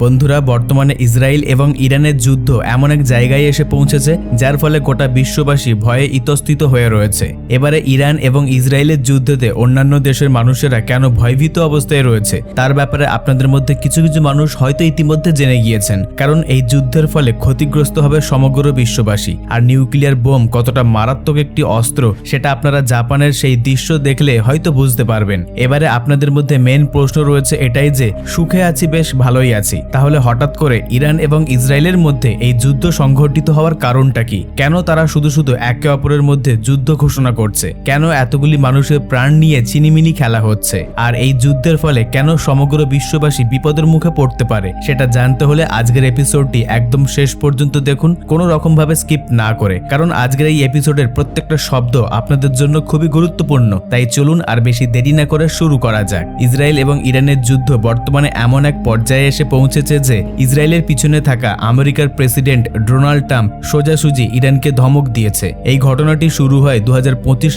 বন্ধুরা, বর্তমানে ইসরায়েল এবং ইরানের যুদ্ধ এমন এক জায়গায় এসে পৌঁছেছে, যার ফলে গোটা বিশ্ববাসী ভয়ে ইতস্তত হয়ে রয়েছে। এবারে ইরান এবং ইসরায়েলের যুদ্ধতে অন্যান্য দেশের মানুষেরা কেন ভয়ভীত অবস্থায় রয়েছে, তার ব্যাপারে আপনাদের মধ্যে কিছু কিছু মানুষ হয়তো ইতিমধ্যে জেনে গিয়েছেন, কারণ এই যুদ্ধের ফলে ক্ষতিগ্রস্ত হবে সমগ্র বিশ্ববাসী। আর নিউক্লিয়ার বোম কতটা মারাত্মক একটি অস্ত্র, সেটা আপনারা জাপানের সেই দৃশ্য দেখলে হয়তো বুঝতে পারবেন। এবারে আপনাদের মধ্যে মেন প্রশ্ন রয়েছে এটাই যে, সুখে আছি, বেশ ভালোই আছি। তাহলে হঠাৎ করে ইরান এবং ইসরায়েলের মধ্যে এই যুদ্ধ সংঘটিত হওয়ার কারণটা কি? কেন তারা শুধু শুধু একে অপরের মধ্যে যুদ্ধ ঘোষণা করছে? কেন এতগুলি মানুষের প্রাণ নিয়ে চিনিমিনি খেলা হচ্ছে? আর এই যুদ্ধের ফলে কেন সমগ্র বিশ্ববাসী বিপদের মুখে পড়তে পারে? সেটা জানতে হলে আজকের এপিসোডটি একদম শেষ পর্যন্ত দেখুন, কোনো রকম ভাবে স্কিপ না করে। কারণ আজকের এই এপিসোডের প্রত্যেকটা শব্দ আপনাদের জন্য খুবই গুরুত্বপূর্ণ। তাই চলুন আর বেশি দেরি না করে শুরু করা যাক। ইসরায়েল এবং ইরানের যুদ্ধ বর্তমানে এমন এক পর্যায়ে এসে পৌঁছেছে যে ইসরায়েলের পিছনে থাকা আমেরিকার প্রেসিডেন্ট ডোনাল্ড ট্রাম্প সোজাসুজি ইরানকে ধমক দিয়েছে। এই ঘটনাটি শুরু হয় দু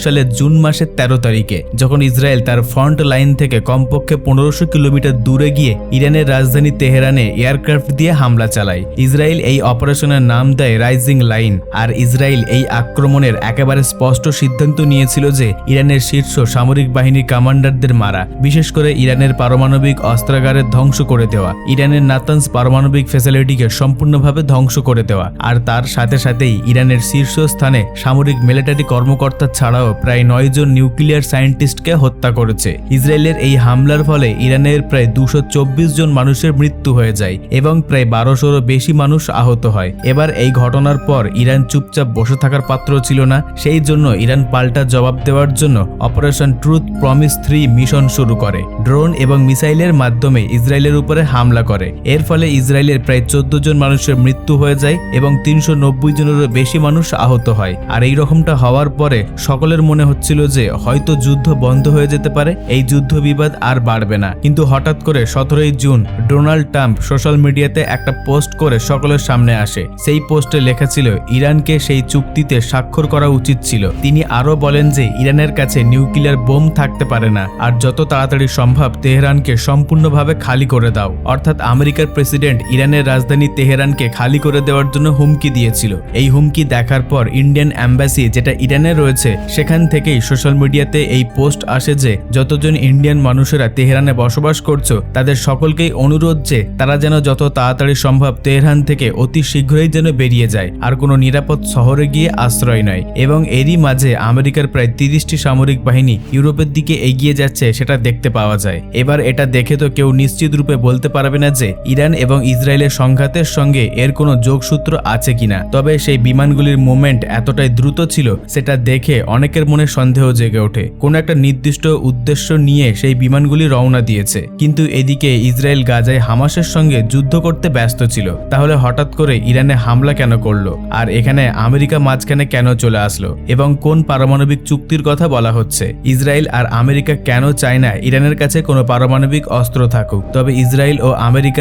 সালের জুন মাসের তেরো তারিখে, যখন ইসরায়েল তার ফ্রন্ট লাইন থেকে কমপক্ষে পনেরোশো কিলোমিটার দূরে গিয়ে ইরানের রাজধানী তেহরানে এয়ারক্রাফট দিয়ে হামলা চালায়। ইসরায়েল এই অপারেশনের নাম দেয় রাইজিং লাইন, আর ইসরায়েল এই আক্রমণের একেবারে স্পষ্ট সিদ্ধান্ত নিয়েছিল যে ইরানের শীর্ষ সামরিক বাহিনীর কমান্ডারদের মারা, বিশেষ করে ইরানের পারমাণবিক অস্ত্রাগারের ধ্বংস করে দেওয়া। ইরানের নাতানস পারমাণবিক ফ্যাসিলিটিকে সম্পূর্ণভাবে ধ্বংস করে দেওয়া, আর তার সাথে সাথেই ইরানের শীর্ষস্থানে সামরিক মিলিটারি কর্মকর্তা ছাড়াও প্রায় নয় জন নিউক্লিয়ার সায়েন্টিস্টকে হত্যা করেছে। ইসরায়েলের এই হামলার ফলে ইরানের প্রায় দুশো জন মানুষের মৃত্যু হয়ে যায় এবং প্রায় বারোশোরও বেশি মানুষ আহত হয়। এবার এই ঘটনার পর ইরান চুপচাপ বসে থাকার পাত্র ছিল না, সেই জন্য ইরান পাল্টা জবাব দেওয়ার জন্য operation truth promise three mission শুরু করে। ড্রোন এবং মিসাইলের মাধ্যমে ইসরায়েলের উপরে হামলা করে। এর ফলে ইসরায়েলের প্রায় চোদ্দ জন মানুষের মৃত্যু হয়ে যায় এবং তিনশো নব্বই জনেরও বেশি মানুষ আহত হয়। আর এই রকমটা হওয়ার পরে সকলের মনে হচ্ছিল যে হয়তো যুদ্ধ বন্ধ হয়ে যেতে পারে, এই যুদ্ধ বিবাদ আর বাড়বে না। কিন্তু হঠাৎ করে সতেরোই জুন ডোনাল্ড ট্রাম্প সোশ্যাল মিডিয়াতে একটা পোস্ট করে সকলের সামনে আসে। সেই পোস্টে লেখা ছিল, ইরানকে সেই চুক্তিতে স্বাক্ষর করা উচিত ছিল। তিনি আরও বলেন যে, ইরানের কাছে নিউক্লিয়ার বোম থাকতে পারে না। আর যত তাড়াতাড়ি সম্ভব তেহরানকে সম্পূর্ণভাবে খালি করে দাও। অর্থাৎ আমেরিকার প্রেসিডেন্ট ইরানের রাজধানী তেহরানকে খালি করে দেওয়ার জন্য হুমকি দিয়েছিল। এই হুমকি দেখার পর ইন্ডিয়ান অ্যাম্বাসি যেটা ইরানে রয়েছে, সেখান থেকেই সোশ্যাল মিডিয়াতে এই পোস্ট আসে যে, যতজন ইন্ডিয়ান মানুষেরা তেহরানে বসবাস করছ, তাদের সকলকেই অনুরোধ যে, তারা যেন যত তাড়াতাড়ি সম্ভব তেহরান থেকে অতি শীঘ্রই যেন বেরিয়ে যায়, আর কোনো নিরাপদ শহরে গিয়ে আশ্রয় নয়। এবং এরই মাঝে আমেরিকার প্রায় তিরিশটি সামরিক বাহিনী ইউরোপের দিকে এগিয়ে যাচ্ছে, সেটা দেখতে পাওয়া যায়। এবার এটা দেখে তো কেউ নিশ্চিত রূপে বলতে পারবে না যে ইরান এবং ইসরায়েলের সংঘাতের সঙ্গে এর কোনো যোগসূত্র আছে কিনা। তবে সেই বিমানগুলির মুভমেন্ট এতটাই দ্রুত ছিল, সেটা দেখে অনেকের মনে সন্দেহ জেগে ওঠে। কোনো একটা নির্দিষ্ট উদ্দেশ্য নিয়ে সেই বিমানগুলি রওনা দিয়েছে, কিন্তু এদিকে ইসরায়েল গাজায় হামাসের সঙ্গে যুদ্ধ করতে ব্যস্ত ছিল। তাহলে হঠাৎ করে ইরানে হামলা কেন করল? আর এখানে আমেরিকা মাঝখানে কেন চলে আসলো? এবং কোন পারমাণবিক চুক্তির কথা বলা হচ্ছে? ইসরায়েল আর আমেরিকা কেন চায় না ইরানের কাছে কোনো পারমাণবিক অস্ত্র থাকুক? তবে ইসরায়েল ও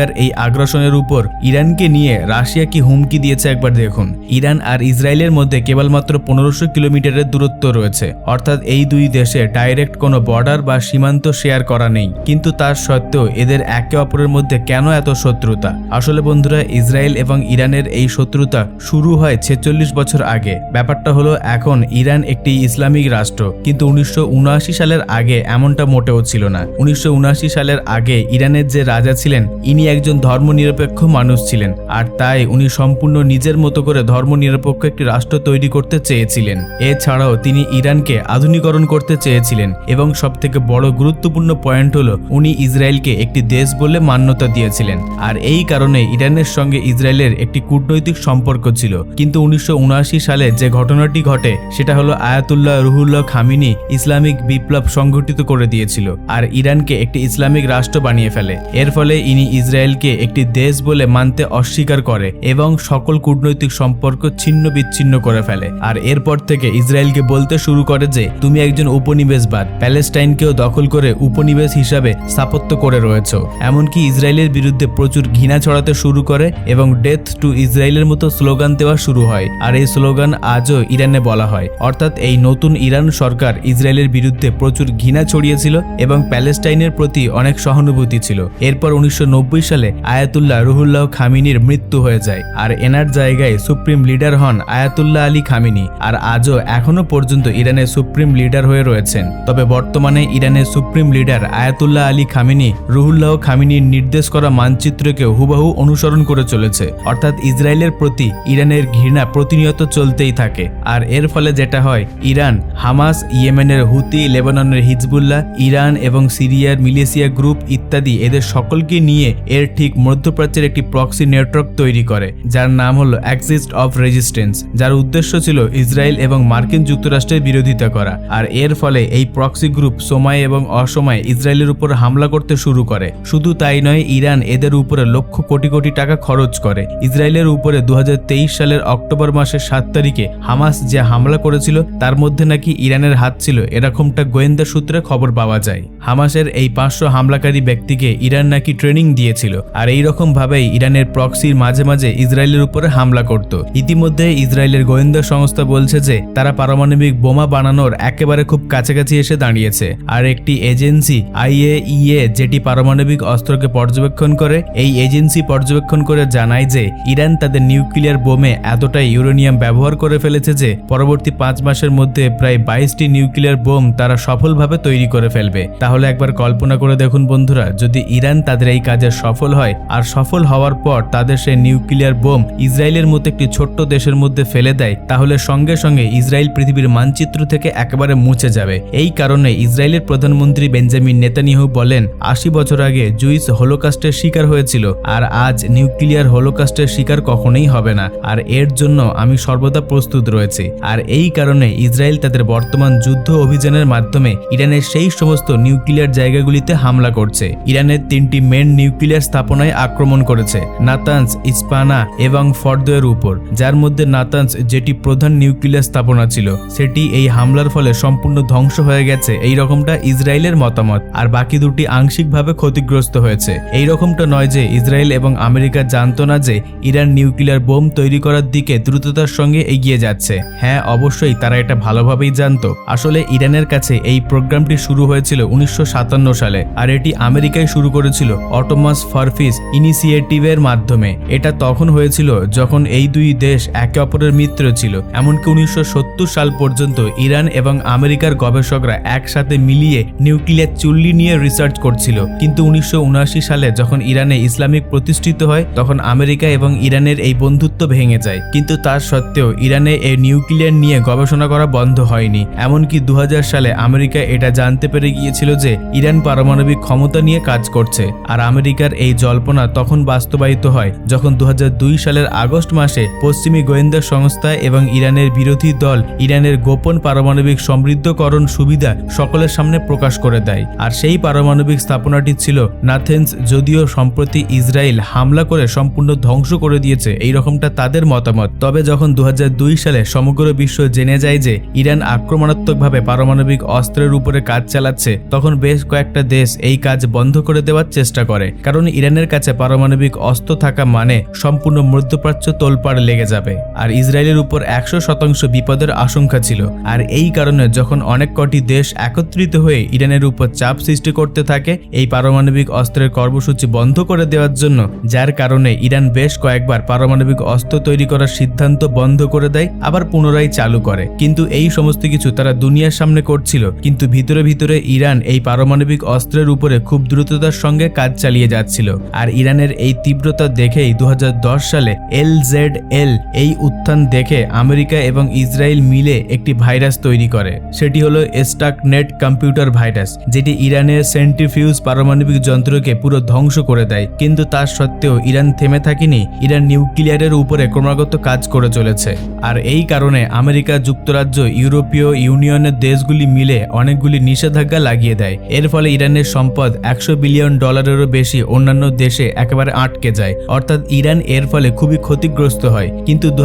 আমেরিকার এই আগ্রাসনের উপর ইরানকে নিয়ে রাশিয়া কি হুমকি দিয়েছে একবার দেখুন। ইরান আর ইসরায়েলের মধ্যে কেবলমাত্র পনেরোশো কিলোমিটারের দূরত্ব রয়েছে। অর্থাৎ এই দুই দেশে ডাইরেক্ট কোনো বর্ডার বা সীমান্ত শেয়ার করা নেই। কিন্তু তার সত্ত্বেও এদের একে অপরের মধ্যে কেন এত শত্রুতা? আসলে বন্ধুরা, ইসরায়েল এবং ইরানের এই শত্রুতা শুরু হয় ছেচল্লিশ বছর আগে। ব্যাপারটা হলো, এখন ইরান একটি ইসলামিক রাষ্ট্র। কিন্তু উনিশশো উনআশি সালের আগে এমনটা মোটেও ছিল না। উনিশশো উনআশি সালের আগে ইরানের যে রাজা ছিলেন, ইনি একজন ধর্মনিরপেক্ষ মানুষ ছিলেন আর তাই উনি সম্পূর্ণ নিজের মতো করে ধর্মনিরপেক্ষ একটি রাষ্ট্র তৈরি করতে চেয়েছিলেন। এছাড়াও তিনি ইরানকে আধুনিকরণ করতে চেয়েছিলেন এবং সবথেকে বড় গুরুত্বপূর্ণ পয়েন্ট হলো উনি ইসরায়েলকে একটি দেশ বলে মান্যতা দিয়েছিলেন। আর এই কারণে ইরানের সঙ্গে ইসরায়েলের একটি কূটনৈতিক সম্পর্ক ছিল। কিন্তু উনিশশো উনআশি সালে যে ঘটনাটি ঘটে, সেটা হলো আয়াতুল্লাহ রুহুল্লাহ খামিনি ইসলামিক বিপ্লব সংঘটিত করে দিয়েছিল। আর ইরানকে একটি ইসলামিক রাষ্ট্র বানিয়ে ফেলে। এর ফলে ইনি ইসরায়েলকে একটি দেশ বলে মানতে অস্বীকার করে এবং সকল কূটনৈতিক সম্পর্ক ছিন্ন বিচ্ছিন্ন করে ফেলে। আর এরপর থেকে ইসরায়েলকে বলতে শুরু করে যে, তুমি একজন উপনিবেশবাদ, প্যালেস্টাইনকেও দখল করে উপনিবেশ হিসাবে স্থাপত্য করে রয়েছ। এমনকি ইসরায়েলের বিরুদ্ধে প্রচুর ঘৃণা ছড়াতে শুরু করে এবং ডেথ টু ইসরায়েলের মতো স্লোগান দেওয়া শুরু হয়। আর এই স্লোগান আজও ইরানে বলা হয়। অর্থাৎ এই নতুন ইরান সরকার ইসরায়েলের বিরুদ্ধে প্রচুর ঘৃণা ছড়িয়েছিল এবং প্যালেস্টাইনের প্রতি অনেক সহানুভূতি ছিল। এরপর উনিশশো নব্বই সালে আয়াতুল্লাহ রুহুল্লাহ খামিনির মৃত্যু হয়ে যায়। আর এনার জায়গায় সুপ্রিম লিডার হন আয়াতুল্লাহ আলী খামিনি। আর আজও এখনও পর্যন্ত ইরানের সুপ্রিম লিডার হয়ে রয়েছেন। তবে বর্তমানে ইরানের supreme leader Ayatollah Ali Khamenei Ruhollah খামিনির নির্দেশ করা মানচিত্রকে হুবহু অনুসরণ করে চলেছে। অর্থাৎ ইসরায়েলের প্রতি ইরানের ঘৃণা প্রতিনিয়ত চলতেই থাকে। আর এর ফলে যেটা হয়, ইরান, হামাস, ইয়েমেনের হুতি, লেবাননের হিজবুল্লাহ, ইরান এবং সিরিয়ার মিলেশিয়া গ্রুপ ইত্যাদি এদের সকলকে নিয়ে এর ঠিক মধ্যপ্রাচ্যের একটি প্রক্সি নেটওয়ার্ক তৈরি করে, যার নাম হলো অ্যাক্সিস্ট অফ রেজিস্ট্যান্স যার উদ্দেশ্য ছিল ইসরায়েল এবং মার্কিন যুক্তরাষ্ট্রের বিরোধিতা করা। আর এর ফলে এই প্রক্সি গ্রুপ সময় এবং অসময়ে ইসরায়েলের উপর হামলা করতে শুরু করে। শুধু তাই নয়, ইরান এদের উপরে লক্ষ কোটি কোটি টাকা খরচ করে। ইসরায়েলের উপরে দু হাজার তেইশ সালের অক্টোবর মাসের সাত তারিখে হামাস যে হামলা করেছিল, তার মধ্যে নাকি ইরানের হাত ছিল, এরকমটা গোয়েন্দা সূত্রে খবর পাওয়া যায়। হামাসের এই পাঁচশো হামলাকারী ব্যক্তিকে ইরান নাকি ট্রেনিং দিয়েছিল আর এই রকম ভাবেই ইরানের প্রক্সির মাঝে মাঝে ইসরায়েলের উপরে হামলা করত। ইতিমধ্যে ইসরায়েলের গোয়েন্দা সংস্থা বলছে যে, তারা পারমাণবিক বোমা বানানোর একেবারে খুব কাছাকাছি এসে দাঁড়িয়েছে। আর একটি এজেন্সি, আইএইএ, যেটি পারমাণবিক অস্ত্রকে পর্যবেক্ষণ করে, এই এজেন্সি পর্যবেক্ষণ করে জানায় যে, ইরান তাদের নিউক্লিয়ার বোমে এতটাই ইউরেনিয়াম ব্যবহার করে ফেলেছে যে, পরবর্তী পাঁচ মাসের মধ্যে প্রায় বাইশটি নিউক্লিয়ার বোম তারা সফলভাবে তৈরি করে ফেলবে। তাহলে একবার কল্পনা করে দেখুন বন্ধুরা, যদি ইরান তাদের এই কাজে সফল হয়। আর সফল হওয়ার পর তাদের সেই নিউক্লিয়ার বোম ইসরায়েলের মতো একটি ছোট্ট দেশের মধ্যে ফেলে দেয়, তাহলে সঙ্গে সঙ্গে ইসরায়েল পৃথিবীর মানচিত্র থেকে একেবারে মুছে যাবে। এই কারণে ইসরায়েলের প্রধানমন্ত্রী বেঞ্জামিন নেতানিয়াহু বলেন, আশি বছর আগে জুইস হোলোকাস্টের শিকার হয়েছিল, আর আজ নিউক্লিয়ার হোলোকাস্টের শিকার কখনোই হবে না। আর এর জন্য আমি সর্বদা প্রস্তুত রয়েছি। আর এই কারণে ইসরায়েল তাদের বর্তমান যুদ্ধ অভিযানের মাধ্যমে ইরানের সেই সমস্ত নিউক্লিয়ার জায়গাগুলিতে হামলা করছে। ইরানের তিনটি মেন নিউক্লিয়ার স্থাপনায় আক্রমণ করেছে। নাতান্স ইস্পানা এবং ফর্দয়ের উপর, যার মধ্যে নাতান্স যেটি প্রধান নিউক্লিয়ার স্থাপনা ছিল, সেটি এই হামলার ফলে সম্পূর্ণ ধ্বংস হয়ে গেছে। এই রকমটা ইসরায়েলের মতামত। আর বাকি দুটি আংশিকভাবে ক্ষতিগ্রস্ত হয়েছে। এই রকমটা নয় যে ইসরায়েল এবং আমেরিকা জানত না যে ইরান নিউক্লিয়ার বোম তৈরি করার দিকে দ্রুততার সঙ্গে এগিয়ে যাচ্ছে। হ্যাঁ অবশ্যই তারা এটা ভালোভাবেই জানতো। আসলে ইরানের কাছে এই প্রোগ্রামটি শুরু হয়েছিল উনিশশো সাতান্ন সালে, আর এটি আমেরিকায় শুরু করেছিল অটোমাস ফারফিস ইনিশিয়েটিভের মাধ্যমে। এটা তখন হয়েছিল যখন এই দুই দেশ একে অপরের মিত্র ছিল। এমনকি উনিশশো সত্তর সাল পর্যন্ত ইরান এবং আমেরিকার গবেষকরা একসাথে মিলিয়ে নিউক্লিয়ার চুল্লি নিয়ে রিসার্চ করছিল। কিন্তু উনিশশো সালে যখন ইরানে ইসলামিক প্রতিষ্ঠিত হয়, তখন আমেরিকা এবং ইরানের এই বন্ধুত্ব ভেঙে যায়। কিন্তু তার সত্ত্বেও ইরানে এই নিউক্লিয়ার নিয়ে গবেষণা করা বন্ধ হয়নি। এমনকি দু হাজার সালে আমেরিকা এটা জানতে পেরে গিয়েছিল যে ইরান পারমাণবিক ক্ষমতা নিয়ে কাজ করছে। আর আমেরিকার এই জল্পনা তখন বাস্তবায়িত হয়, যখন দু হাজার দুই সালের আগস্ট মাসে পশ্চিমী গোয়েন্দা সংস্থা এবং ইরানের বিরোধী দল ইরানের গোপন পারমাণবিক সমৃদ্ধকরণ সুবিধা সকলের সামনে প্রকাশ করে দেয়। আর সেই পারমাণবিক স্থাপনাটি ছিল নাথেন্স যদিও সম্প্রতি ইসরায়েল হামলা করে সম্পূর্ণ ধ্বংস করে দিয়েছে, এই রকমটা তাদের মতামত। তবে যখন দু হাজার দুই সালে সমগ্র বিশ্ব জেনে যায় যে ইরান আক্রমণাত্মকভাবে পারমাণবিক অস্ত্রের উপরে কাজ চালাচ্ছে, তখন বেশ কয়েকটা দেশ এই কাজ বন্ধ করে দেওয়ার চেষ্টা করে। কারণ ইরানের কাছে পারমাণবিক অস্ত্র থাকা মানে সম্পূর্ণ মধ্যপ্রাচ্য তোলপাড় লেগে যাবে। আর ইসরায়েলের উপর একশো শতাংশ বিপদের আশঙ্কা ছিল। আর এই কারণে যখন অনেক কটি দেশ একত্রিত হয়ে ইরানের উপর চাপ সৃষ্টি করতে থাকে, এই পারমাণবিক অস্ত্রের কর্মসূচি বন্ধ করে দেওয়ার জন্য, যার কারণে ইরান বেশ কয়েকবার পারমাণবিক অস্ত্র তৈরি করার সিদ্ধান্ত বন্ধ করে দেয়, আবার পুনরায় চালু করে। কিন্তু এই সমস্ত কিছু তারা দুনিয়ার সামনে করছিল। কিন্তু ভিতরে ভিতরে ইরান এই পারমাণবিক অস্ত্রের উপরে খুব দ্রুততার সঙ্গে কাজ চালিয়ে যাচ্ছিল আর ইরানের এই তীব্রতা দেখেই দু হাজার দশ সালে এল জেড এল এই উত্থান দেখে আমেরিকা এবং ইসরায়েল মিলে একটি ভাইরাস তৈরি করে। সেটি হলো স্টাক নেট কম্পিউটার ভাইরাস, যেটি ইরানের সেন্ট্রিফিউজ পারমাণবিক যন্ত্রকে পুরো ধ্বংস করে দেয়। কিন্তু তার সত্ত্বেও ইরান থেমে থাকেনি, ইরান নিউক্লিয়ারের উপরে ক্রমাগত কাজ করে চলেছে। আর এই কারণে আমেরিকা, যুক্তরাজ্য, ইউরোপীয় ইউনিয়নের দেশগুলি মিলে অনেকগুলি নিষেধাজ্ঞা লাগিয়ে দেয়। এর ফলে ইরানের সম্পদ একশো বিলিয়ন ডলারেরও বেশি অন্যান্য দেশে একেবারে আটকে যায়। অর্থাৎ ইরান এর ফলে খুবই ক্ষতিগ্রস্ত হয়। কিন্তু দু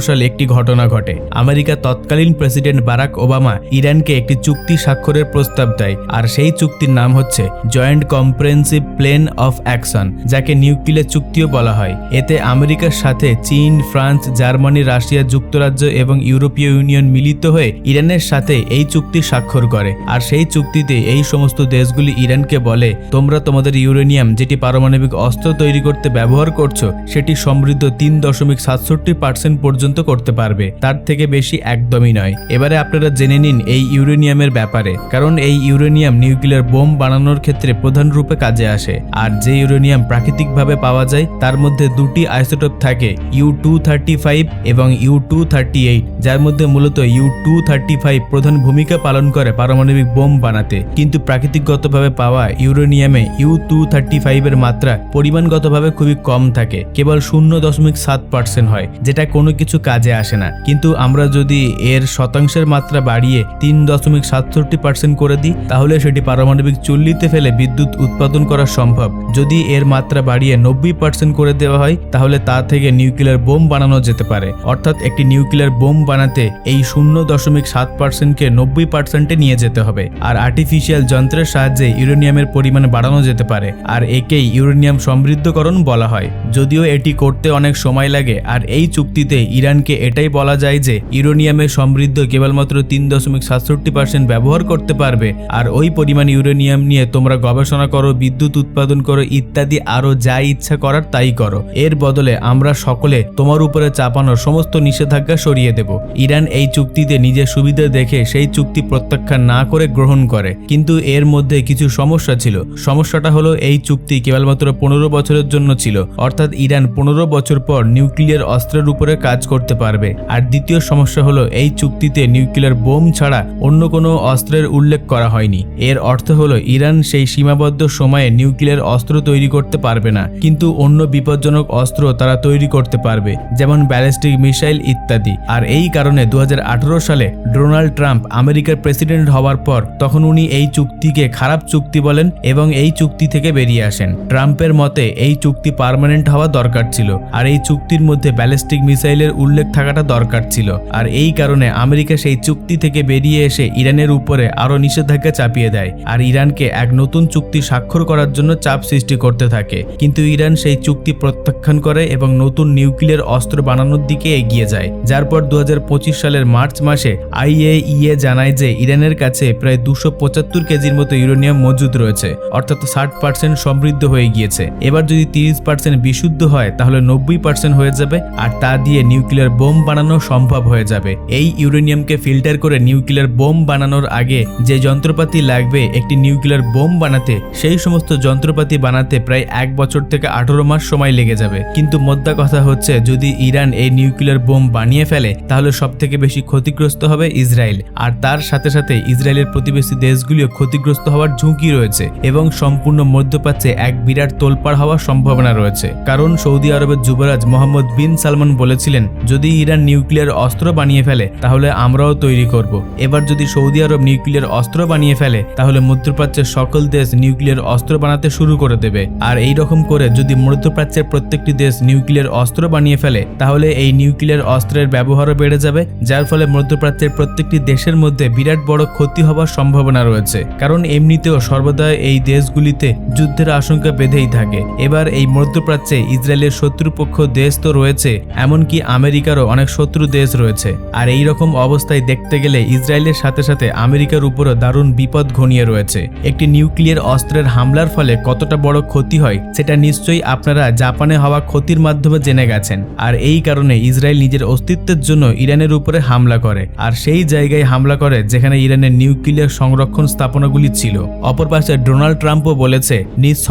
সালে একটি ঘটনা ঘটে। আমেরিকা তৎকালীন প্রেসিডেন্ট বারাক ওবামা ইরানকে একটি চুক্তি স্বাক্ষরের প্রস্তাব দেয়। আর সেই চুক্তির নাম হচ্ছে joint comprehensive plan of action যাকে নিউক্লিয়ার চুক্তিও বলা হয়। এতে আমেরিকার সাথে চীন, ফ্রান্স, জার্মানি, রাশিয়া যুক্তরাজ্য এবং ইউরোপীয় ইউনিয়ন মিলিত হয়ে ইরানের সাথে এই চুক্তি স্বাক্ষর করে। আর সেই চুক্তিতে এই সমস্ত দেশগুলি ইরানকে বলে, তোমরা তোমাদের ইউরেনিয়াম, যেটি যেটি পারমাণবিক অস্ত্র তৈরি করতে ব্যবহার করছ, সেটি সমৃদ্ধ তিন দশমিক সাতষট্টি পার্সেন্ট পর্যন্ত করতে পারবে। তার থেকে বেশি একদমই নয়। এবারে আপনারা জেনে নিন এই ইউরেনিয়ামের ব্যাপারে, কারণ এই ইউরেনিয়াম নিউক্লিয়ার বোম বানানোর ক্ষেত্রে প্রধান রূপে কাজে আসে। আর যে ইউরেনিয়াম প্রাকৃতিকভাবে পাওয়া যায়, তার মধ্যে দুটি আইসোটোপ থাকে, ইউ টু থার্টি ফাইভ এবং ইউ টু থার্টি এইট, যার মধ্যে মূলত ইউ টু থার্টি ফাইভ প্রধান ভূমিকা পালন করে পারমাণবিক বোম বানাতে। কিন্তু প্রাকৃতিকগতভাবে পাওয়া ইউরেনিয়ামে ইউ টু থার্টি ফাইভের মাত্রা পরিমাণগতভাবে খুবই কম থাকে। কেবল শূন্য দশমিক সাত পার্সেন্ট হয়, যেটা কোনো কিছু কাজে আসে না। কিন্তু আমরা যদি এর শতাংশের মাত্রা বাড়িয়ে তিন দশমিক সাতষট্টি পার্সেন্ট করে দিই, তাহলে সেটি পারমাণবিক চুল্লিতে ফেলে বিদ্যুৎ উৎপাদন করা সম্ভব। যদি এর মাত্রা বাড়িয়ে নব্বই পার্সেন্ট করে দেওয়া হয়, তাহলে তা থেকে নিউক্লিয়ার বোম বানানো যেতে পারে। অর্থাৎ একটি নিউক্লিয়ার বোম বানাতে এই শূন্য দশমিক সাত পার্সেন্টকে নব্বই পার্সেন্টে নিয়ে যেতে হবে। আর আর্টিফিশিয়াল যন্ত্রের সাহায্যে ইউরেনিয়ামের পরিমাণ বাড়ানো যেতে পারে। আর একেই ইউরেনিয়াম সমৃদ্ধকরণ বলা হয়। যদিও এটি করতে অনেক সময় লাগে, আর এই চুক্তিতে ইরানকে এটাই বলা যায় যে ইউরেনিয়ামের সমৃদ্ধ কেবলমাত্র তিন দশমিক সাতষট্টি পার্সেন্ট ব্যবহার করতে পারবে, আর ওই পরিমাণ ইউরেনিয়াম নিয়ে তোমরা গবেষণা করো, বিদ্যুৎ উৎপাদন করো, ইত্যাদি আরও যা ইচ্ছা করার তাই করো। এর বদলে আমরা সকলে তোমার উপরে চাপানোর সমস্ত নিষেধাজ্ঞা সরিয়ে দেব। ইরান এই চুক্তিতে নিজের সুবিধা দেখে সেই চুক্তি প্রত্যাখ্যান না করে গ্রহণ করে। কিন্তু এর মধ্যে কিছু সমস্যা ছিল। সমস্যাটা হলো এই চুক্তি কেবলমাত্র পনেরো বছরের জন্য ছিল। অর্থাৎ ইরান পনেরো বছর পর নিউক্লিয়ার অস্ত্রের উপরে কাজ করতে পারবে। আর দ্বিতীয় সমস্যা হলো, এই চুক্তিতে নিউক্লিয়ার বোম ছাড়া অন্য কোনো অস্ত্রের উল্লেখ করা হয়নি। এর অর্থ হলো, ইরান সেই সীমাবদ্ধ সময়ে নিউক্লিয়ার অস্ত্র তৈরি করতে পারবে না, কিন্তু অন্য বিপজ্জনক অস্ত্র তারা তৈরি করতে পারবে, যেমন ব্যালিস্টিক মিসাইল ইত্যাদি। আর এই কারণে দু হাজার আঠেরো সালে ডোনাল্ড ট্রাম্প আমেরিকার প্রেসিডেন্ট হওয়ার পর, তখন উনি এই চুক্তিকে খারাপ চুক্তি বলেন এবং এই চুক্তি থেকে বেরিয়ে আসেন। ট্রাম্পের মতে, এই চুক্তি পার্মানেন্ট হওয়া দরকার ছিল, আর এই চুক্তির মধ্যে ব্যালিস্টিক মিসাইলের উল্লেখ থাকাটা দরকার ছিল। আর এই কারণে আমেরিকা সেই চুক্তি থেকে বেরিয়ে এসে ইরানের উপরে আরও নিষেধাজ্ঞা চাপিয়ে দেয়, আর ইরানকে এক নতুন চুক্তি স্বাক্ষর করার জন্য চাপ সৃষ্টি করতে থাকে। কিন্তু ইরান সেই চুক্তি প্রত্যাখ্যান করে এবং নতুন নিউক্লিয়ার অস্ত্র বানানোর দিকে এগিয়ে যায়। যার পর দু হাজার পঁচিশ সালের মার্চ মাসে আইএইএ জানায় যে, ইরানের কাছে প্রায় দুশো পঁচাত্তর কেজির মতো ইউরেনিয়াম মজুদ রয়েছে, অর্থাৎ ষাট পার্সেন্ট সমৃদ্ধ হয়ে গিয়েছে। এবার যদি তিরিশ পার্সেন্ট বিশুদ্ধ হয়, তাহলে নব্বই পার্সেন্ট হয়ে যাবে আর তা দিয়ে নিউক্লিয়ার বোম বানানো সম্ভব হয়ে যাবে। এই ইউরেনিয়ামকে ফিল্টার করে নিউক্লিয়ার বোম বানানোর আগে যে যন্ত্রপাতি লাগবে একটি নিউক্লিয়ার বোম বানাতে, সেই সমস্ত যন্ত্রপাতি বানাতে প্রায় এক বছর থেকে আঠারো মাস সময় লেগে যাবে। কিন্তু মোদ্দা কথা হচ্ছে, যদি ইরান এই নিউক্লিয়ার বোম বানিয়ে ফেলে, তাহলে সব থেকে বেশি ক্ষতিগ্রস্ত হবে ইসরায়েল। আর তার সাথে সাথে ইসরায়েলের প্রতিবেশী দেশগুলিও ক্ষতিগ্রস্ত হওয়ার ঝুঁকি রয়েছে এবং সম্পূর্ণ মধ্যপ্রাচ্যে এক বিরাট তোলপাড় হওয়ার সম্ভাবনা রয়েছে। কারণ সৌদি আরবের যুবরাজ মোহাম্মদ বিন সালমান বলেছিলেন, যদি ইরান নিউক্লিয়ার অস্ত্র বানিয়ে ফেলে, তাহলে আমরাও তৈরি করব। এবার যদি সৌদি আরব নিউক্লিয়ার অস্ত্র বানিয়ে ফেলে, তাহলে মধ্যপ্রাচ্যের সকল দেশ নিউক্লিয়ার অস্ত্র বানাতে শুরু করে দেবে। আর এই রকম করে যদি মধ্যপ্রাচ্যের প্রত্যেকটি দেশ নিউক্লিয়ার অস্ত্র বানিয়ে ফেলে, তাহলে এই নিউক্লিয়ার অস্ত্রের ব্যবহারও বেড়ে যাবে, যার ফলে মধ্যপ্রাচ্যের প্রত্যেকটি দেশের মধ্যে বিরাট বড় ক্ষতি হওয়ার সম্ভাবনা রয়েছে। কারণ এমনিতেও সর্বদা এই দেশগুলিতে যুদ্ধের আশঙ্কা বেঁধেই থাকে। এবার এই মধ্যপ্রাচ্যে ইসরায়েলের শত্রুপক্ষ দেশ তো রয়েছে, এমনকি আমেরিকারও অনেক শত্রু দেশ রয়েছে। আর এই রকম অবস্থায় দেখতে গেলে ইসরায়েলের সাথে সাথে আমেরিকার উপরও দারুণ বিপদ ঘনিয়ে রয়েছে। একটি নিউক্লিয়ার অস্ত্রের হামলার ফলে কতটা বড় ক্ষতি হয়, সেটা নিশ্চয়ই আপনারা জাপানে হওয়া ক্ষতির মাধ্যমে জেনে গেছেন। আর এই কারণে ইসরায়েল নিজের অস্তিত্বের জন্য ইরানের উপরে হামলা করে। আর সেই জায়গায় হামলা করে যেখানে ইরানের নিউক্লিয়ার সংরক্ষণ স্থাপনাগুলি ছিল। অপর পাশে ডোনাল্ড ট্রাম্পও বলেছে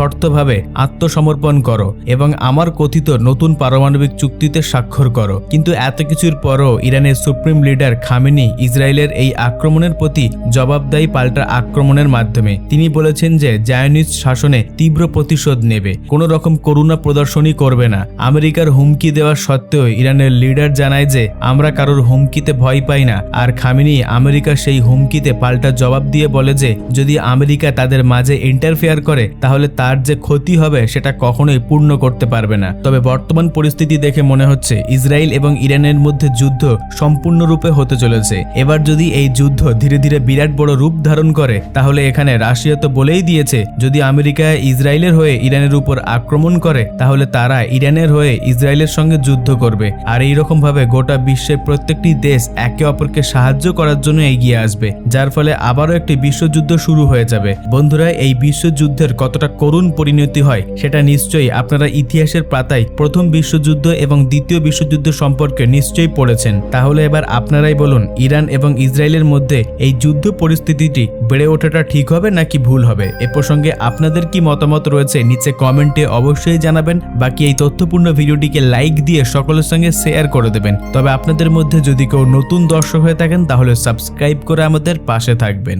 নিঃশর্তভাবে আত্মসমর্পণ করো এবং আমার কথিত নতুন পারমাণবিক চুক্তিতে স্বাক্ষর করো। কিন্তু এত কিছুর পরও ইরানের সুপ্রিম লিডার খামেনি ইসরায়েলের এই আক্রমণের প্রতি জবাবদায়ী পাল্টা আক্রমণের মাধ্যমে। তিনি বলেছেন যে জায়নিস্ট শাসনে তীব্র প্রতিশোধ নেবে। কোনো রকম করুণা প্রদর্শনই করবে না। আমেরিকার হুমকি দেওয়া সত্ত্বেও ইরানের লিডার জানায় যে, আমরা কারোর হুমকিতে ভয় পাই না। আর খামিনি আমেরিকা সেই হুমকিতে পাল্টা জবাব দিয়ে বলে যে, যদি আমেরিকা তাদের মাঝে ইন্টারফেয়ার করে, তাহলে তার যে ক্ষতি হবে সেটা কখনোই পূর্ণ করতে পারবে না। তবে বর্তমান পরিস্থিতি দেখে মনে হচ্ছে ইসরায়েল এবং ইরানের মধ্যে যুদ্ধ সম্পূর্ণরূপে হতে চলেছে। এবার যদি এই যুদ্ধ ধীরে ধীরে বিরাট বড় রূপ ধারণ করে, তাহলে এখানে রাশিয়া তো বলেই দিয়েছে, যদি আমেরিকা ইসরায়েলের হয়ে ইরানের উপর আক্রমণ করে, তাহলে তারা ইরানের হয়ে ইসরায়েলের সঙ্গে যুদ্ধ করবে। আর এই রকম ভাবে গোটা বিশ্বের প্রত্যেকটি দেশ একে অপরকে সাহায্য করার জন্য এগিয়ে আসবে, যার ফলে আবারও একটি বিশ্বযুদ্ধ শুরু হয়ে যাবে। বন্ধুরা, এই বিশ্বযুদ্ধের কতটা করুণ পরিণতি হয়, সেটা নিশ্চয়ই আপনারা ইতিহাসের পাতায় প্রথম বিশ্বযুদ্ধ এবং দ্বিতীয় বিশ্বযুদ্ধ সম্পর্কে নিশ্চয়ই পড়েছেন। তাহলে এবার আপনারাই বলুন, ইরান এবং ইসরায়েলের মধ্যে এই যুদ্ধ পরিস্থিতিটি বেড়ে ওঠাটা ঠিক হবে নাকি ভুল হবে? এ প্রসঙ্গে আপনাদের কি মতামত রয়েছে নিচে কমেন্টে অবশ্যই জানাবেন। বাকি এই তথ্যপূর্ণ ভিডিওটিকে লাইক দিয়ে সকলের সঙ্গে শেয়ার করে দেবেন। তবে আপনাদের মধ্যে যদি কেউ নতুন দর্শক হয়ে থাকেন, তাহলে সাবস্ক্রাইব করে আমাদের পাশে থাকবেন।